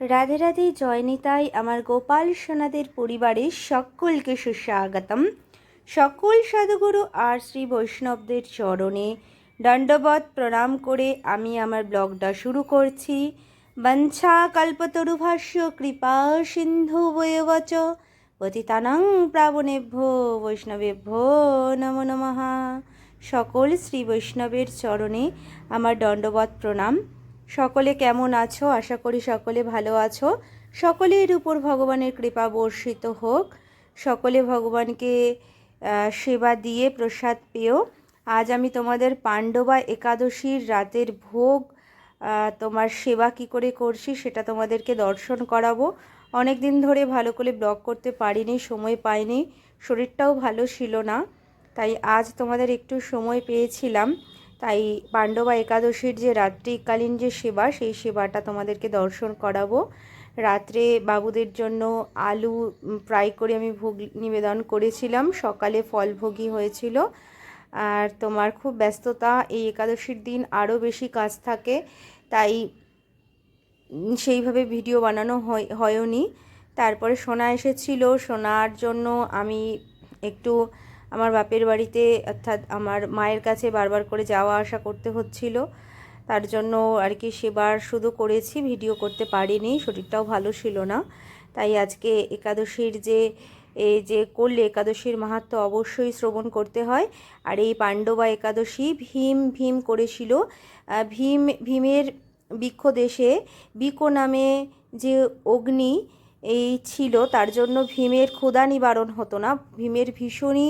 রাধে রাধে জয়নিতাই আমার গোপাল সোনাদের পরিবারের সকলকে সুস্বাগতম। সকল সাধুগুরু আর শ্রী বৈষ্ণবদের চরণে দণ্ডবত প্রণাম করে আমি আমার ব্লগটা শুরু করছি। বঞ্ছা কল্পতরুভাষ্য, কৃপা সিন্ধু বয়বচ পতিতানাং প্রাবণেভ্য বৈষ্ণবেভ্য নমো নমঃ। সকল শ্রী বৈষ্ণবের চরণে আমার দণ্ডবত প্রণাম। সকলে কেমন আছো? আশা করি সকলে ভালো আছো। সকলের উপর ভগবানের কৃপা বর্ষিত হোক। সকলে ভগবানকে সেবা দিয়ে প্রসাদ পেও। আজ আমি তোমাদের পাণ্ডবা একাদশীর রাতের ভোগ তোমার সেবা কি করে করছি সেটা তোমাদেরকে দর্শন করাবো। অনেক দিন ধরে ভালো করে ব্লগ করতে পারিনি, সময় পাইনি। শরীরটাও ভালো ছিল না, তাই আজ তোমাদের একটু সময় পেয়েছিলাম। তাই পাণ্ডবা একাদশীর যে রাত্রিকালীন যে সেবা, সেই সেবাটা তোমাদেরকে দর্শন করাবো। রাত্রে বাবুদের জন্য আলু ফ্রাই করে আমি ভোগ নিবেদন করেছিলাম। সকালে ফলভোগী হয়েছিল। আর তোমার খুব ব্যস্ততা, এই একাদশীর দিন আরও বেশি কাজ থাকে, তাই সেইভাবে ভিডিও বানানো হয় হয়নি তারপরে সোনা এসেছিল, সোনার জন্য আমি একটু আমার বাপের বাড়িতে, অর্থাৎ আমার মায়ের কাছে বারবার করে যাওয়া আসা করতে হচ্ছিল। তার জন্য আর কি সেবার শুধু করেছি, ভিডিও করতে পারিনি, শরীরটাও ভালো ছিল না। তাই আজকে একাদশীর যে এই যে করলে একাদশীর মাহাত্ম অবশ্যই শ্রবণ করতে হয়। আর এই পাণ্ডবা একাদশী ভীম ভীম করেছিল। ভীম, ভীমের বৃক্ষ দেশে বিকো নামে যে অগ্নি এই ছিল। তার জন্য ভীমের ক্ষুধা নিবারণ হতো না। ভীমের ভীষণই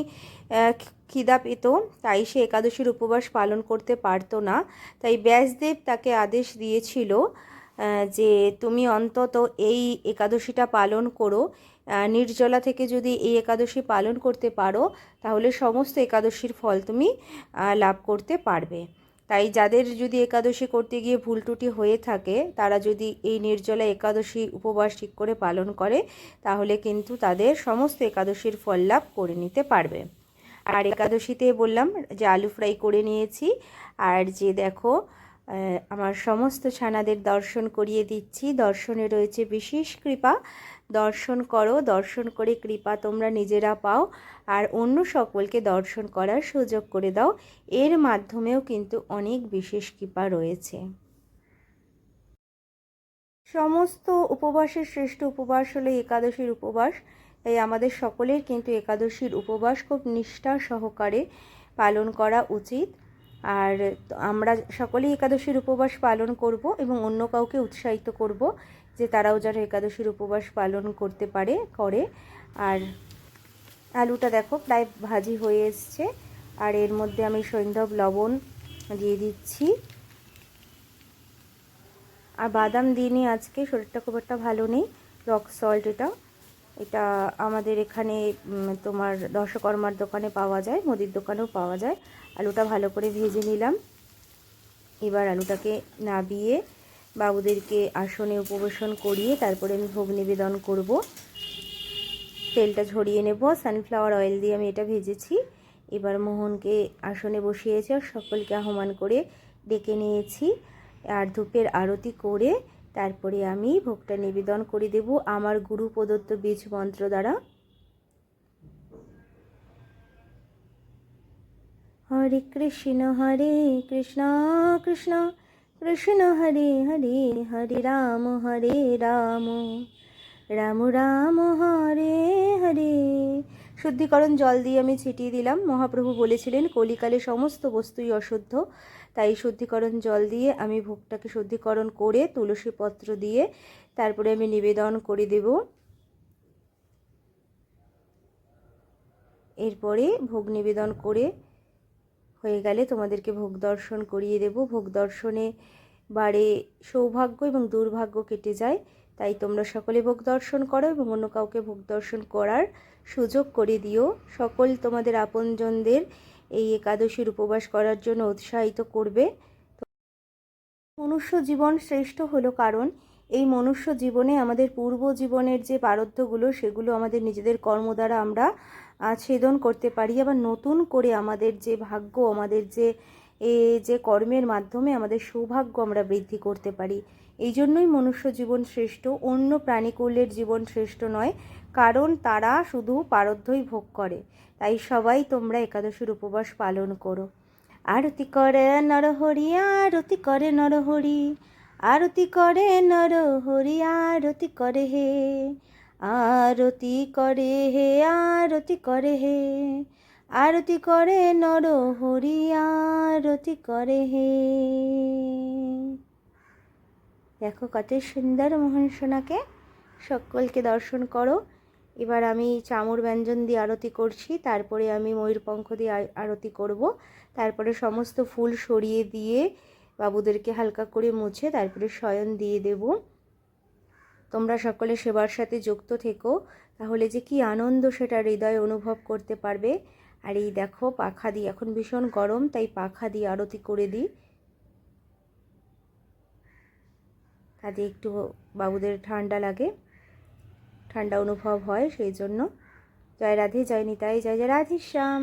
খিদা পেত, তাই সে একাদশীর উপবাস পালন করতে পারতো না। তাই ব্যাসদেব তাকে আদেশ দিয়েছিল যে তুমি অন্তত এই একাদশীটা পালন করো। নির্জলা থেকে যদি এই একাদশী পালন করতে পারো, তাহলে সমস্ত একাদশীর ফল তুমি লাভ করতে পারবে। তাই যাদের যদি একাদশী করতে গিয়ে ভুল ত্রুটি হয়ে থাকে, তারা যদি এই নির্জলা একাদশী উপবাস ঠিক করে পালন করে, তাহলে কিন্তু তাদের সমস্ত একাদশীর ফল লাভ করে নিতে পারবে। আর একাদশীতে বললাম যে আলু ফ্রাই করে নিয়েছি। আর যে দেখো আমার সমস্ত ছানাদের দর্শন করিয়ে দিচ্ছি। দর্শনে রয়েছে বিশেষ কৃপা। দর্শন করো, দর্শন করে কৃপা তোমরা নিজেরা পাও আর অন্য সকলকে দর্শন করার সুযোগ করে দাও। এর মাধ্যমেও কিন্তু অনেক বিশেষ কৃপা রয়েছে। সমস্ত উপবাসের শ্রেষ্ঠ উপবাস হলো একাদশীর উপবাস। তাই আমাদের সকলের কিন্তু একাদশীর উপবাস খুব নিষ্ঠা সহকারে পালন করা উচিত। আর আমরা সকলেই একাদশীর উপবাস পালন করব এবং অন্য কাউকে উৎসাহিত করব যে তারাও যেন একাদশীর উপবাস পালন করতে পারে, করে। আর আলুটা দেখো, প্রায় ভাজি হয়ে এসছে। আর এর মধ্যে আমি সৈন্ধব লবণ দিয়ে দিচ্ছি। আর বাদাম দিইনি আজকে, শরীরটা খুব একটা ভালো নেই। রক সল্ট এটা এটা আমাদের এখানে তোমার দশকর্মার দোকানে পাওয়া যায়, মুদির দোকানেও পাওয়া যায়। আলুটা ভালো করে ভেজে নিলাম। এবার আলুটাকে নাবিয়ে বাবুদেরকে আসনে উপবেশন করিয়ে তারপরে আমি ভোগ নিবেদন করব। তেলটা ঝরিয়ে নেব সানফ্লাওয়ার অয়েল দিয়ে আমি এটা ভেজেছি। এবার মোহনকে আসনে বসিয়েছি আর সকলকে আহ্বান করে ডেকে নিয়েছি। আর ধূপের আরতি করে তারপরে আমি ভোগটা নিবেদন করে দেব আমার গুরু প্রদত্ত বীজ মন্ত্র দ্বারা। হরে কৃষ্ণ হরে কৃষ্ণ কৃষ্ণ কৃষ্ণ, হরে হরে হরে রাম হরে রাম। রাম রাম, হরে হরে। শুদ্ধিকরণ জল দিয়ে আমি ছিটিয়ে দিলাম। মহাপ্রভু বলেছিলেন, কলিকালে সমস্ত বস্তুই অশুদ্ধ। তাই শুদ্ধিকরণ জল দিয়ে আমি ভোগটাকে শুদ্ধিকরণ করে তুলসী পত্র দিয়ে তারপরে আমি নিবেদন করে দেব। এরপরে ভোগ নিবেদন করে হয়ে গেলে তোমাদেরকে ভোগ দর্শন করিয়ে দেব। ভোগ দর্শনে বারে সৌভাগ্য এবং দুর্ভাগ্য কেটে যায়। তাই তোমরা সকলে ভোগ দর্শন করো এবং অন্য কাউকে ভোগ দর্শন করার সুযোগ করে দিও। সকল তোমাদের আপনজনদের এই একাদশীর উপবাস করার জন্য উৎসাহিত করবে। মনুষ্য জীবন শ্রেষ্ঠ হলো কারণ এই মনুষ্য জীবনে আমাদের পূর্ব জীবনের যে পারদ্ধগুলো সেগুলো আমাদের নিজেদের কর্ম দ্বারা আমরা ছেদন করতে পারি। আবার নতুন করে আমাদের যে ভাগ্য, আমাদের যে এ যে কর্মের মাধ্যমে আমাদের সৌভাগ্য আমরা বৃদ্ধি করতে পারি। এই জন্যই মনুষ্য জীবন শ্রেষ্ঠ, অন্য প্রাণীকুলের জীবন শ্রেষ্ঠ নয়, কারণ তারা শুধু পারধ্যই ভোগ করে। তাই সবাই তোমরা একাদশীর উপবাস পালন করো। আরতি করে নরহরি, আরতি করে নরহরি, আরতি করে নরহরি, আরতি করে হে, আরতি করে হে, আরতি করে হে, আরতি করে নরহরি, আরতি করে হে। দেখো কত সুন্দর মোহন সোনাকে। সকলকে দর্শন করো। এবার আমি চামর ব্যঞ্জন দিয়ে আরতি করছি, তারপরে আমি ময়ূরপঙ্খ দিয়ে আরতি করব। তারপরে সমস্ত ফুল সরিয়ে দিয়ে বাবুদেরকে হালকা করে মুছে তারপরে শয়ন দিয়ে দেব। তোমরা সকলে সেবার সাথে যুক্ত থেকো, তাহলে যে কি আনন্দ সেটা হৃদয়ে অনুভব করতে পারবে। আর এই দেখো পাখা দিয়ে, এখন ভীষণ গরম, তাই পাখা দিয়ে আরতি করে দিই। তাতে একটু বাবুদের ঠান্ডা লাগে। ঠান্ডা অনুভব হয় সেই জন্য। জয় রাধে, জয় নিতাই, জয় জয় রাধেশ্যাম।